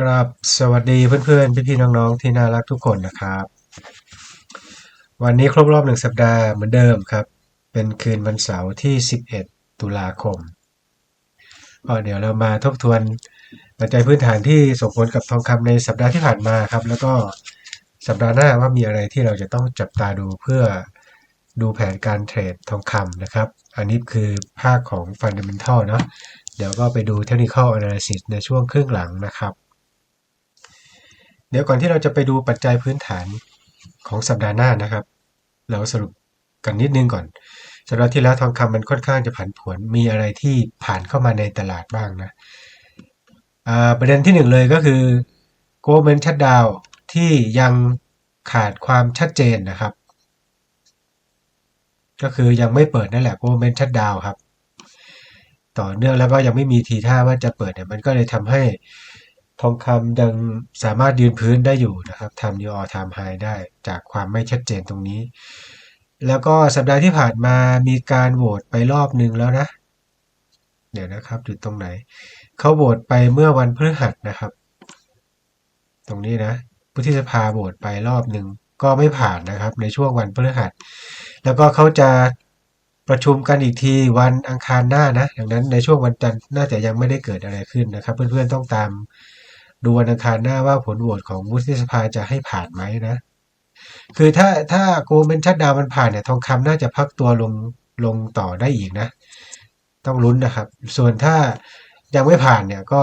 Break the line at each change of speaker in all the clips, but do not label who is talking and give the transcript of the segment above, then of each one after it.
กราบสวัสดีเพื่อนๆ พี่ๆน้องๆ ที่น่ารักทุกคนนะครับ วันนี้ครบรอบหนึ่งสัปดาห์เหมือนเดิมครับ เป็นคืนวันเสาร์ที่ 11 ตุลาคมก็เดี๋ยวเรามาทบทวนปัจจัยพื้นฐานที่ส่งผลกับทองคำในสัปดาห์ที่ผ่านมาครับ แล้วก็สัปดาห์หน้าว่ามีอะไรที่เราจะต้องจับตาดูเพื่อดูแผนการเทรดทองคำนะครับ อันนี้คือภาคของ Fundamental เนาะเดี๋ยวก็ไปดู Technical Analysis ในช่วงครึ่งหลังนะครับ เดี๋ยวก่อนที่เราจะไปดูปัจจัยพื้นฐานของสัปดาห์หน้านะครับ เราสรุปกันนิดนึงก่อนสัปดาห์ที่แล้วทองคำมันค่อนข้างจะผันผวน มีอะไรที่ผ่านเข้ามาในตลาดบ้างนะประเด็นที่หนึ่งเลยก็คือโกลเมนชัดดาวที่ยังขาดความชัดเจนนะครับ ก็คือยังไม่เปิดนั่นแหละโกลเมนชัดดาวครับ ต่อเนื่องแล้วก็ยังไม่มีทีท่าว่าจะเปิดเนี่ยมันก็เลยทำให้ ทองคำยังสามารถยืนพื้นได้อยู่นะครับทำ new all time high ได้จากความไม่ชัดเจนตรงนี้ แล้วก็สัปดาห์ที่ผ่านมามีการโหวตไปรอบนึงแล้วนะ เดี๋ยวนะครับอยู่ตรงไหน เขาโหวตไปเมื่อวันพฤหัสนะครับ ตรงนี้นะผู้ที่สภาโหวตไปรอบหนึ่งก็ไม่ผ่านนะครับ ในช่วงวันพฤหัส แล้วก็เขาจะประชุมกันอีกทีวันอังคารหน้านะ ดังนั้นในช่วงวันจันทร์น่าจะยังไม่ได้เกิดอะไรขึ้นนะครับ เพื่อนๆต้องตาม ดูวันอังคารหน้าว่าผลโหวตของวุฒิสภาจะให้ผ่านไหมนะ คือถ้าถ้าโกลเมนชัดดาวมันผ่านเนี่ยทองคำน่าจะพักตัวลงลงต่อได้อีกนะ ต้องลุ้นนะครับ ส่วนถ้ายังไม่ผ่านเนี่ยก็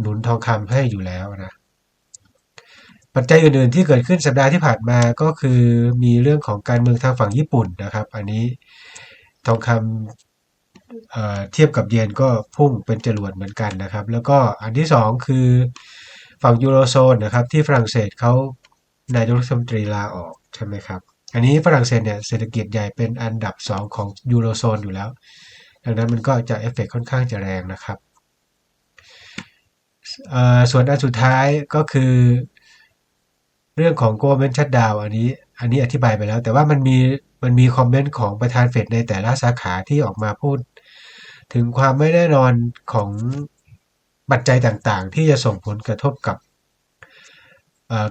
หนุนทองคำให้อยู่แล้วนะปัจจัยอื่นๆที่เกิดขึ้นสัปดาห์ที่ผ่านมาก็คือมีเรื่องของการเมืองทางฝั่งญี่ปุ่นนะครับ อันนี้ทองคำเเทียบกับเยนก็พุ่งเป็นจรวดเหมือนกันนะครับ แล้วก็อันที่2คือ ฝั่งยูโรโซนนะครับที่ฝรั่งเศสเขานายกรัฐมนตรีลาออกใช่ไหมครับอันนี้ฝรั่งเศสเนี่ยเศรษฐกิจใหญ่เป็นอันดับ 2 ของยูโรโซนอยู่แล้ว ดังนั้นมันก็จะเอฟเฟกค่อนข้างจะแรงนะครับส่วนอันสุดท้ายก็คือ เรื่องของโกลเมนชัดดาวอันนี้อันนี้อธิบายไปแล้ว แต่ว่ามันมีมันมีคอมเมนต์ของประธานเฟดในแต่ละสาขาที่ออกมาพูด ถึงความไม่แน่นอนของ ปัจจัยต่างๆ ที่จะส่งผลกระทบกับ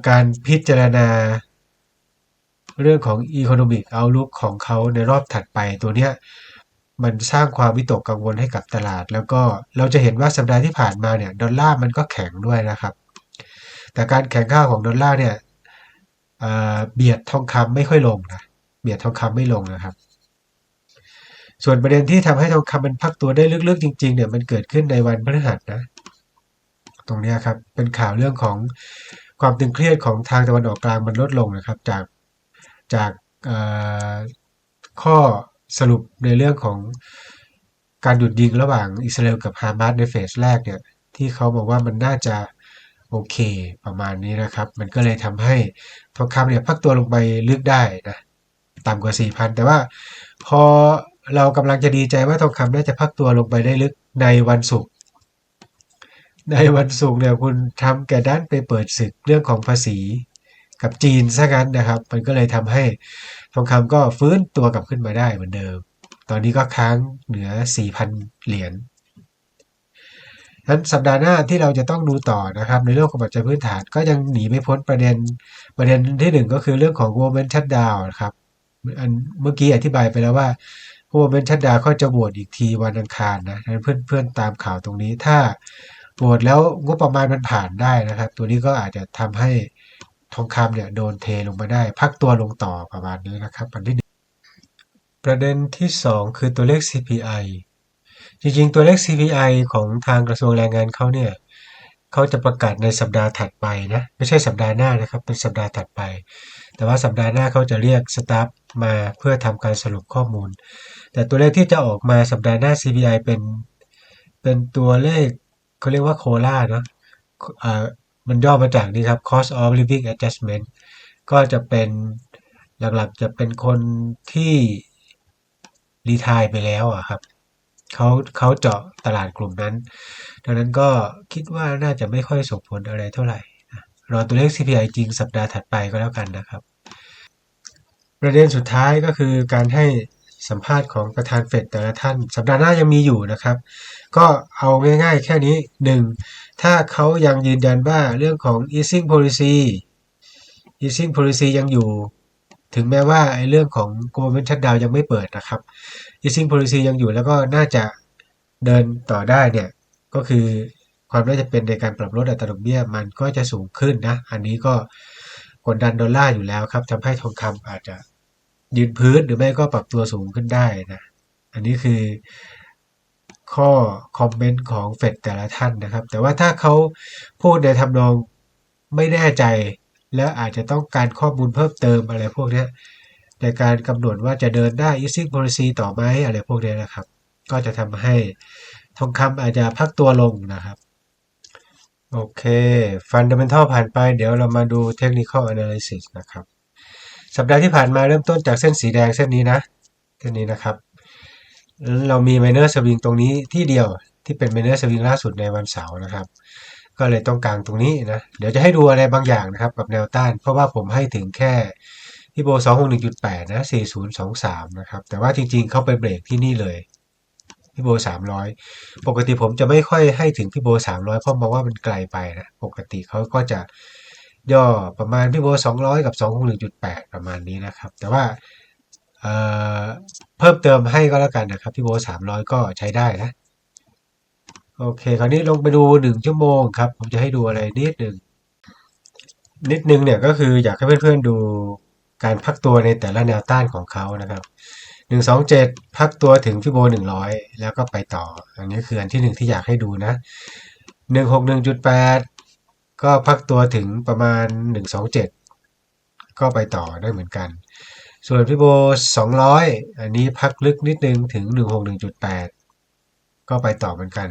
การพิจารณาเรื่องของ Economic Outlook ของเขาในรอบถัดไปตัวเนี้ยมันสร้างความวิตกกังวลให้กับตลาด แล้วก็เราจะเห็นว่าสัปดาห์ที่ผ่านมาเนี่ยดอลลาร์มันก็แข็งด้วยนะครับ แต่การแข็งค่าของดอลลาร์เนี่ยเบียดทองคำไม่ค่อยลงนะเบียดทองคำไม่ลงนะครับ ส่วนประเด็นที่ทำให้ทองคำมันพักตัวได้ลึกๆ จริงๆเนี่ยมันเกิดขึ้นในวันพฤหัสนะ ตรงนี้ครับเป็นข่าวเรื่องของความตึงเครียดของทางตะวันออกกลางมันลดลงนะครับ จากจากข้อสรุปในเรื่องของการหยุดยิงระหว่างอิสราเอลกับฮามาสในเฟสแรกเนี่ยที่เขาบอกว่ามันน่าจะโอเคประมาณนี้นะครับ มันก็เลยทำให้ทองคำเนี่ยพักตัวลงไปลึกได้นะต่ำกว่า 4,000 แต่ว่าพอเรากำลังจะดีใจว่าทองคำน่าจะพักตัวลงไปได้ลึกในวันศุกร์ ในวันศุกร์เนี่ยคุณทำแกด้านไปเปิดศึกเรื่องของภาษีกับจีนซะงั้นนะครับ มันก็เลยทำให้ทองคำก็ฟื้นตัวกลับขึ้นมาได้เหมือนเดิม ตอนนี้ก็ค้างเหนือ 4,000 เหรียญนั้นสัปดาห์หน้าที่เราจะต้องดูต่อนะครับ ในเรื่องของปัจจัยพื้นฐานก็ยังหนีไม่พ้นประเด็นประเด็นที่หนึ่งก็คือเรื่องของ w o m e n shut down ครับอันเมื่อกี้อธิบายไปแล้วว่า w o m e n shut down เขาจะโหวตอีกทีวันอังคารนะเพื่อนเพื่อนตามข่าวตรงนี้ถ้า โหวตแล้วงบประมาณมันผ่านได้นะครับ ตัวนี้ก็อาจจะทำให้ทองคำเนี่ยโดนเทลงมาได้ พักตัวลงต่อประมาณนี้นะครับอันที่ประเด็นที่ 2 คือตัวเลข CPI จริงๆ ตัวเลข CPI ของทางกระทรวงแรงงานเขาเนี่ยเขาจะประกาศในสัปดาห์ถัดไปนะไม่ใช่สัปดาห์หน้านะครับเป็นสัปดาห์ถัดไป แต่ว่าสัปดาห์หน้าเขาจะเรียกสตาฟมาเพื่อทำการสรุปข้อมูล แต่ตัวเลขที่จะออกมาสัปดาห์หน้า CPI เป็นเป็นตัวเลข เขาเรียกว่าโคล่านะมันย่อมาจากนี่ครับ cost of living adjustment ก็จะเป็นหลักๆจะเป็นคนที่รีทายไปแล้วอะครับเขาเขาเจาะตลาดกลุ่มนั้น ดังนั้นก็คิดว่าน่าจะไม่ค่อยส่งผลอะไรเท่าไหร่รอตัวเลข CPI จริงสัปดาห์ถัดไปก็แล้วกันนะครับ ประเด็นสุดท้ายก็คือการให้ สัมภาษณ์ของประธานเฟดแต่ละท่าน สัปดาห์หน้ายังมีอยู่นะครับ ก็เอาง่ายๆแค่นี้หนึ่งถ้าเขายังยืนยันว่าเรื่องของ easing policy easing policy ยังอยู่ ถึงแม้ว่าไอ้เรื่องของ government shutdown ยังไม่เปิดนะครับ easing policy ยังอยู่แล้วก็น่าจะเดินต่อได้เนี่ย ก็คือความน่าจะเป็นในการปรับลดอัตราดอกเบี้ยมันก็จะสูงขึ้นนะ อันนี้ก็กดดันดอลลาร์อยู่แล้วครับทำให้ทองคำอาจจะ ยืนพื้นหรือไม่ก็ปรับตัวสูงขึ้นได้นะ อันนี้คือข้อคอมเมนต์ของเฟดแต่ละท่านนะครับ แต่ว่าถ้าเขาพูดในทำนองไม่แน่ใจ แล้วอาจจะต้องการข้อมูลเพิ่มเติมอะไรพวกนี้ในการกำหนดว่าจะเดินได้ easing policy ต่อไหมอะไรพวกนี้นะครับ ก็จะทำให้ทองคำอาจจะพักตัวลงนะครับ โอเค Fundamental ผ่านไป เดี๋ยวเรามาดู Technical Analysis นะครับ สัปดาห์ที่ผ่านมาเริ่มต้นจากเส้นสีแดงเส้นนี้นะเส้นนี้นะครับ เรามี Minor Swing ตรงนี้ที่เดียวที่เป็น Minor Swing ล่าสุดในวันเสาร์นะครับ ก็เลยต้องกลางตรงนี้นะ เดี๋ยวจะให้ดูอะไรบางอย่างนะครับ กับแนวต้าน เพราะว่าผมให้ถึงแค่ที่โบ 261.8 นะ 4023 นะครับ แต่ว่าจริงๆ เข้าไปเบรกที่นี่เลยพี่โบ 300 ปกติผมจะไม่ค่อยให้ถึงพี่โบ 300 เพราะมองว่ามันไกลไปนะ ปกติเขาก็จะ ย่อประมาณพี่โบ200กับ261.8ประมาณนี้นะครับ แต่ว่าเเพิ่มเติมให้ก็แล้วกันนะครับพี่โบ300ก็ใช้ได้นะ โอเค คราวนี้ลงไปดู1ชั่วโมงครับ ผมจะให้ดูอะไรนิดหนึ่งนิดนึงเนี่ยก็คืออยากให้เพื่อนๆดูการพักตัวในแต่ละแนวต้านของเขานะครับ127พักตัวถึงฟิโบ100แล้วก็ไปต่อ อันนี้คืออันที่หนึ่งที่อยากให้ดูนะ161.8ก็ ก็พักตัวถึงประมาณ 127 ก็ไปต่อได้เหมือนกัน ส่วนฟิโบ 200 อันนี้พักลึกนิดนึงถึง 161.8 ก็ไปต่อเหมือนกัน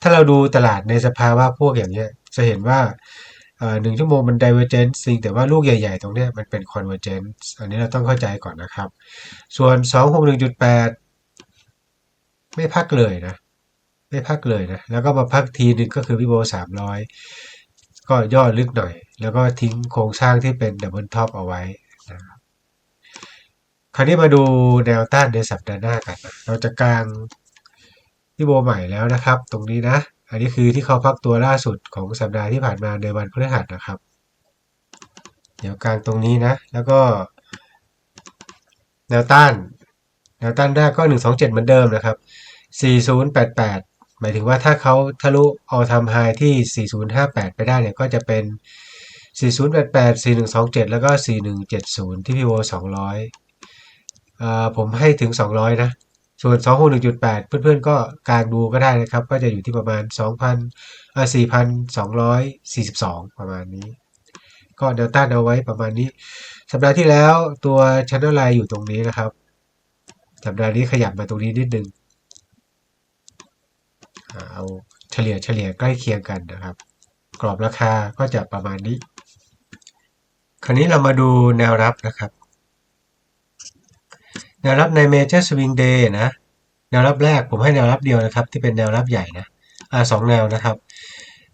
ถ้าเราดูตลาดในสภาวะพวกอย่างเนี้ย จะเห็นว่าหนึ่งชั่วโมงมัน divergence จริงแต่ว่าลูกใหญ่ๆ ตรงนี้มันเป็น convergence อันนี้เราต้องเข้าใจก่อนนะครับ ส่วน 261.8 ไม่พักเลยนะ ไม่พักเลยนะ แล้วก็มาพักทีหนึ่งก็คือพี่โบ300 ก็ย่อลึกหน่อย แล้วก็ทิ้งโครงสร้างที่เป็นดับเบิลท็อปเอาไว้นะครับคราวนี้มาดูแนวต้านในสัปดาห์หน้ากันนะเราจะกลางพี่โบใหม่แล้วนะครับ ตรงนี้นะ อันนี้คือที่เขาพักตัวล่าสุดของสัปดาห์ที่ผ่านมาในวันพฤหัสนะครับ เดี๋ยวกลางตรงนี้นะ แล้วก็ แนวต้าน แนวต้านแรกก็ 127 เหมือนเดิมนะครับ 4088 หมายถึงว่าถ้าเขาทะลุ all time high ที่ 4058 ไปได้เนี่ยก็จะเป็น 4088 4127 แล้วก็ 4170 ที่พีโอ200 ผมให้ถึง 200 นะ ส่วน 261.8 เพื่อนๆ ก็กลางดูก็ได้นะครับ ก็จะอยู่ที่ประมาณ 2,000 4,242 ประมาณนี้ ก็เดลต้าเอาไว้ประมาณนี้ สัปดาห์ที่แล้วตัว Channel Line อยู่ตรงนี้นะครับ สัปดาห์นี้ขยับมาตรงนี้นิดนึง เอาเฉลี่ยเฉลี่ยใกล้เคียงกันนะครับ กรอบราคาก็จะประมาณนี้ คราวนี้เรามาดูแนวรับนะครับแนวรับใน Major Swing Day นะแนวรับแรกผมให้แนวรับเดียวนะครับ ที่เป็นแนวรับใหญ่นะอ่าสองแนวนะครับ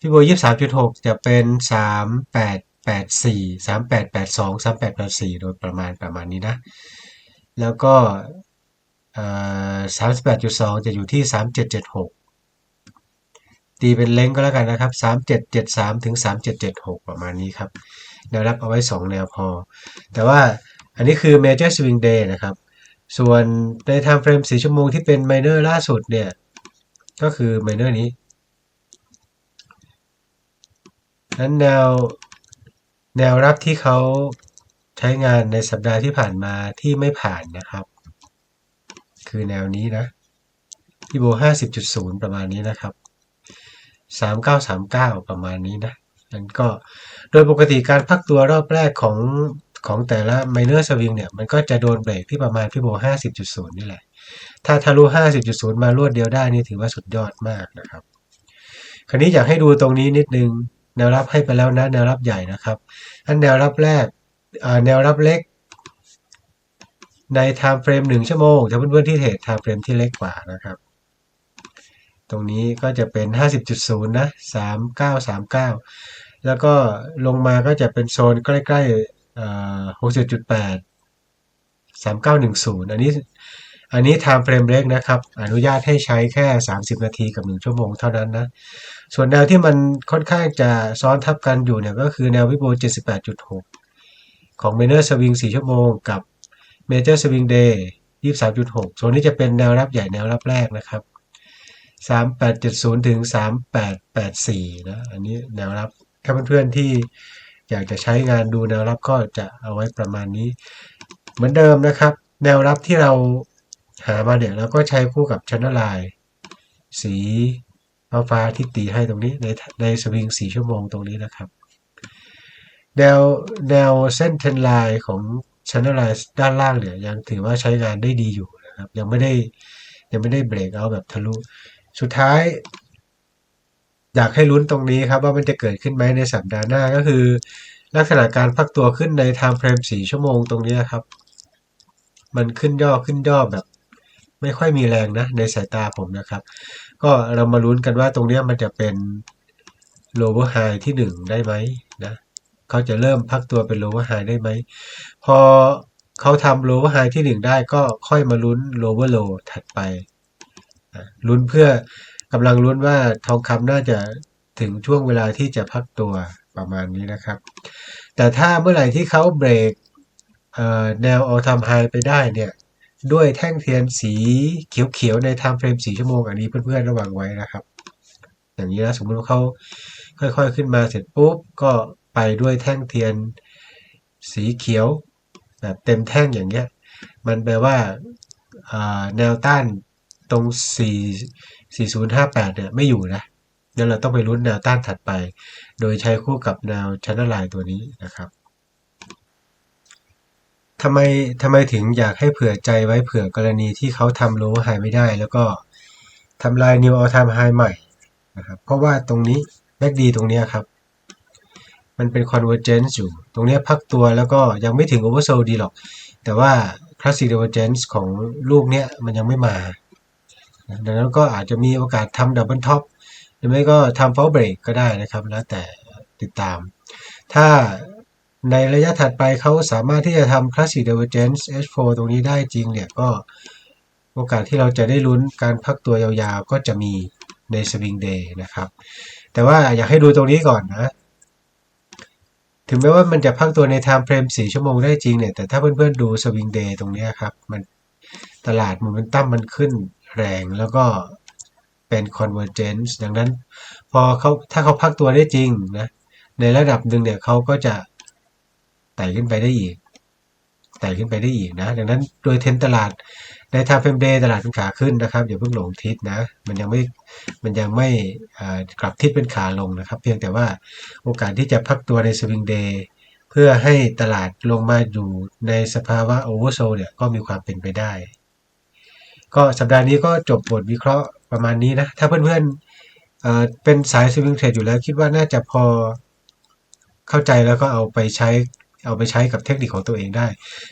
พี่โบยี่สามจุดหกจะเป็นสามแปดแปดสี่สามแปดแปดสองสามแปดแปดสี่โดยประมาณประมาณนี้นะ แล้วก็สามสิบแปดจุดสองจะอยู่ที่สามเจ็ดเจ็ดหก ตีเป็นเล้งก็แล้วกันนะครับสามเจ็ดเจ็ดสามถึงสามเจ็ดเจ็ดหกประมาณนี้ครับ แนวรับเอาไว้สองแนวพอ แต่ว่าอันนี้คือ major swing day นะครับ ส่วนใน time frame 4 ชั่วโมงที่เป็น minor ล่าสุดเนี่ย ก็คือ minor นี้ นั้นแนวแนวรับที่เขาใช้งานในสัปดาห์ที่ผ่านมาที่ไม่ผ่านนะครับ คือแนวนี้นะอีโบ50.0 ประมาณนี้นะครับ 3939 ประมาณนี้นะนั้นก็โดยปกติการพักตัวรอบแรกของของแต่ละ minor swing เนี่ย มันก็จะโดนเบรกที่ประมาณพี่โบ50.0 นี่แหละ ถ้าทะลุ 50.0 มารวดเดียวได้นี่ถือว่าสุดยอดมากนะครับ คราวนี้อยากให้ดูตรงนี้นิดนึง แนวรับให้ไปแล้วนะ แนวรับใหญ่นะครับอันแนวรับแรกแนวรับเล็ก ใน time frame 1ชั่วโมงถ้าเพื่อนๆที่เทรด time frame ที่เล็กกว่านะครับ ตรงนี้ก็จะเป็น 50.0 นะ3939 แล้วก็ลงมาก็จะเป็นโซนใกล้ๆ60.8 3910อันนี้อันนี้ time frame เล็กนะครับ อนุญาตให้ใช้แค่ 30 นาทีกับ 1 ชั่วโมงเท่านั้นนะ ส่วนแนวที่มันค่อนข้างจะซ้อนทับกันอยู่เนี่ยก็คือแนววิโบ78.6 ของ Minor Swing 4 ชั่วโมงกับ Major Swing Day 23.6 ส่วนนี้จะเป็นแนวรับใหญ่แนวรับแรกนะครับ 3870ถึง3884นะอันนี้แนวรับถ้าเพื่อนๆที่อยากจะใช้งานดูแนวรับก็จะเอาไว้ประมาณนี้ เหมือนเดิมนะครับ แนวรับที่เราหามาเนี่ยเราก็ใช้คู่กับ Channel Line สีฟ้าฟ้าที่ตีให้ตรงนี้ในในสวิง4ชั่วโมงตรงนี้นะครับ แนวแนวเส้นเทนไลน์ของ Channel Line ด้านล่างเนี่ยยังถือว่าใช้งานได้ดีอยู่นะครับ ยังไม่ได้ยังไม่ได้เบรกเอาแบบทะลุ สุดท้าย อยากให้ลุ้นตรงนี้ครับว่ามันจะเกิดขึ้นไหมในสัปดาห์หน้าก็คือ ลักษณะการพักตัวขึ้นใน time frame 4ชั่วโมงตรงนี้ครับ มันขึ้นย่อขึ้นย่อแบบ ไม่ค่อยมีแรงนะ ในสายตาผมนะครับ ก็เรามาลุ้นกันว่าตรงนี้มันจะเป็น lower high ที่ 1 ได้ไหมนะเขาจะเริ่มพักตัวเป็น lower high ได้ไหม พอเขาทำ lower high ที่ 1 ได้ก็ค่อยมาลุ้น lower low ถัดไป ลุ้นเพื่อกำลังลุ้นว่าทองคำน่าจะถึงช่วงเวลาที่จะพักตัวประมาณนี้นะครับ แต่ถ้าเมื่อไหร่ที่เขาเบรกแนว all time high ไปได้เนี่ย ด้วยแท่งเทียนสีเขียวๆใน time frame 4ชั่วโมงอันนี้เพื่อนๆระวังไว้นะครับ อย่างนี้นะสมมติว่าเขาค่อยๆขึ้นมาเสร็จปุ๊บ ก็ไปด้วยแท่งเทียนสีเขียวแบบเต็มแท่งอย่างเงี้ย มันแปลว่าแนวต้าน ตรง 4 4058 เนี่ยไม่อยู่นะงั้นเราต้องไปลุ้นแนวต้านถัดไป โดยใช้คู่กับแนว channel line ตัวนี้นะครับทำไมทำไมถึงอยากให้เผื่อใจไว้เผื่อกรณีที่เขาทำ lower high ไม่ได้ แล้วก็ทำลาย new all time high ใหม่นะครับเพราะว่าตรงนี้แบกดีตรงเนี้ยครับ มันเป็น convergence อยู่ ตรงเนี้ยพักตัวแล้วก็ยังไม่ถึง oversold ดีหรอก แต่ว่า classic divergence ของลูกเนี้ยมันยังไม่มา ดังนั้นก็อาจจะมีโอกาสทำดับเบิลท็อปหรือไม่ก็ทำ fall break ก็ได้นะครับ แล้วแต่ติดตาม ถ้าในระยะถัดไปเขาสามารถที่จะทำ classic divergence H4 ตรงนี้ได้จริงเนี่ยก็โอกาสที่เราจะได้ลุ้นการพักตัวยาวๆ ก็จะมีใน swing day นะครับ แต่ว่าอยากให้ดูตรงนี้ก่อนนะ ถึงแม้ว่ามันจะพักตัวใน time frame 4ชั่วโมงได้จริงเนี่ย แต่ถ้าเพื่อนๆดู swing day ตรงนี้ครับ มันตลาดโมเมนตัมมันขึ้น แรงแล้วก็เป็น convergence ดังนั้น พอเขาถ้าเขาพักตัวได้จริงนะในระดับหนึ่งเนี่ยเขาก็จะไต่ขึ้นไปได้อีกไต่ขึ้นไปได้อีกนะ ดังนั้นโดยเทนตลาดใน time frame day ตลาดเป็นขาขึ้นนะครับอย่าเพิ่งหลงทิศนะ มันยังไม่มันยังไม่กลับทิศเป็นขาลงนะครับ เพียงแต่ว่าโอกาสที่จะพักตัวใน swing day เพื่อให้ตลาดลงมาอยู่ในสภาวะ oversold เนี่ยก็มีความเป็นไปได้ ก็สัปดาห์นี้ก็จบบทวิเคราะห์ประมาณนี้นะ ถ้าเพื่อนๆเเป็นสาย swing trade อยู่แล้วคิดว่าน่าจะพอเข้าใจแล้วก็เอาไปใช้เอาไปใช้กับเทคนิคของตัวเองได้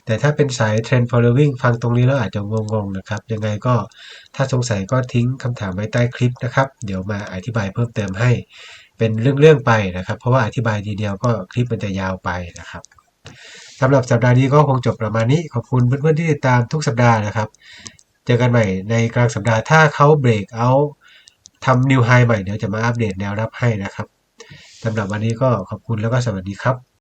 แต่ถ้าเป็นสาย trend following ฟังตรงนี้แล้วอาจจะงงๆนะครับ ยังไงก็ถ้าสงสัยก็ทิ้งคำถามไว้ใต้คลิปนะครับ เดี๋ยวมาอธิบายเพิ่มเติมให้เป็นเรื่องๆไปนะครับ เพราะว่าอธิบายทีเดียวก็คลิปมันจะยาวไปนะครับสำหรับสัปดาห์นี้ก็คงจบประมาณนี้ ขอบคุณเพื่อนๆที่ติดตามทุกสัปดาห์นะครับ เจอกันใหม่ในกลางสัปดาห์ถ้าเขาเบรกเอาทำนิวไฮใหม่เดี๋ยวจะมาอัปเดตแนวรับให้นะครับสำหรับวันนี้ก็ขอบคุณแล้วก็สวัสดีครับ